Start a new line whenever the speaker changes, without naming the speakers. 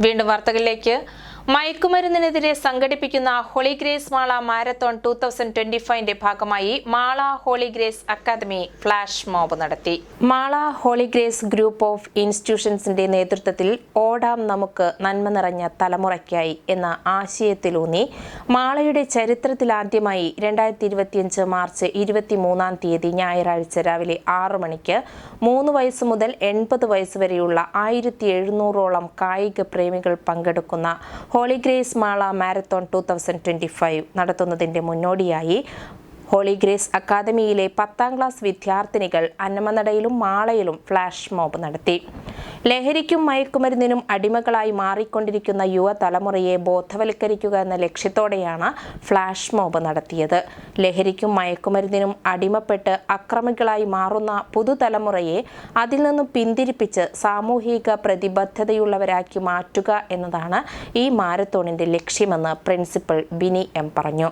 വീണ്ടും വാർത്തകളിലേക്ക് മയക്കുമരുന്നിനെതിരെ സംഘടിപ്പിക്കുന്ന Holy Grace Mala marathon two thousand twenty ഫൈവിന്റെ ഭാഗമായി Mala Holy Grace academy flash mob നടത്തി. Mala Holy Grace group of ഇൻസ്റ്റിറ്റ്യൂഷൻസിന്റെ നേതൃത്വത്തിൽ ഓടാം നമുക്ക് നന്മ നിറഞ്ഞ തലമുറയ്ക്കായി എന്ന ആശയത്തിലൂന്നി മാളയുടെ ചരിത്രത്തിലാദ്യമായി രണ്ടായിരത്തി ഇരുപത്തിയഞ്ച് മാർച്ച് ഇരുപത്തിമൂന്നാം തീയതി ഞായറാഴ്ച രാവിലെ ആറ് മണിക്ക് മൂന്ന് വയസ്സ് മുതൽ എൺപത് വയസ്സ് വരെയുള്ള ആയിരത്തി എഴുന്നൂറോളം കായിക പ്രേമികൾ പങ്കെടുക്കുന്ന Holy Grace Mala marathon two thousand twenty five നടത്തുന്നതിന്റെ മുന്നോടിയായി ഹോളി ഗ്രേസ് അക്കാദമിയിലെ പത്താം ക്ലാസ് വിദ്യാർത്ഥിനികൾ അന്നമനടയിലും മാളയിലും ഫ്ലാഷ് മോബ് നടത്തി. ലഹരിക്കും മയക്കുമരുന്നിനും അടിമകളായി മാറിക്കൊണ്ടിരിക്കുന്ന യുവതലമുറയെ ബോധവൽക്കരിക്കുക എന്ന ലക്ഷ്യത്തോടെയാണ് ഫ്ലാഷ് മോബ് നടത്തിയത്. ലഹരിക്കും മയക്കുമരുന്നിനും അടിമപ്പെട്ട് അക്രമികളായി മാറുന്ന പുതുതലമുറയെ അതിൽ നിന്നും പിന്തിരിപ്പിച്ച് സാമൂഹിക പ്രതിബദ്ധതയുള്ളവരാക്കി മാറ്റുക എന്നതാണ് ഈ മാരത്തോണിന്റെ ലക്ഷ്യമെന്ന് പ്രിൻസിപ്പൽ ബിനി എം പറഞ്ഞു.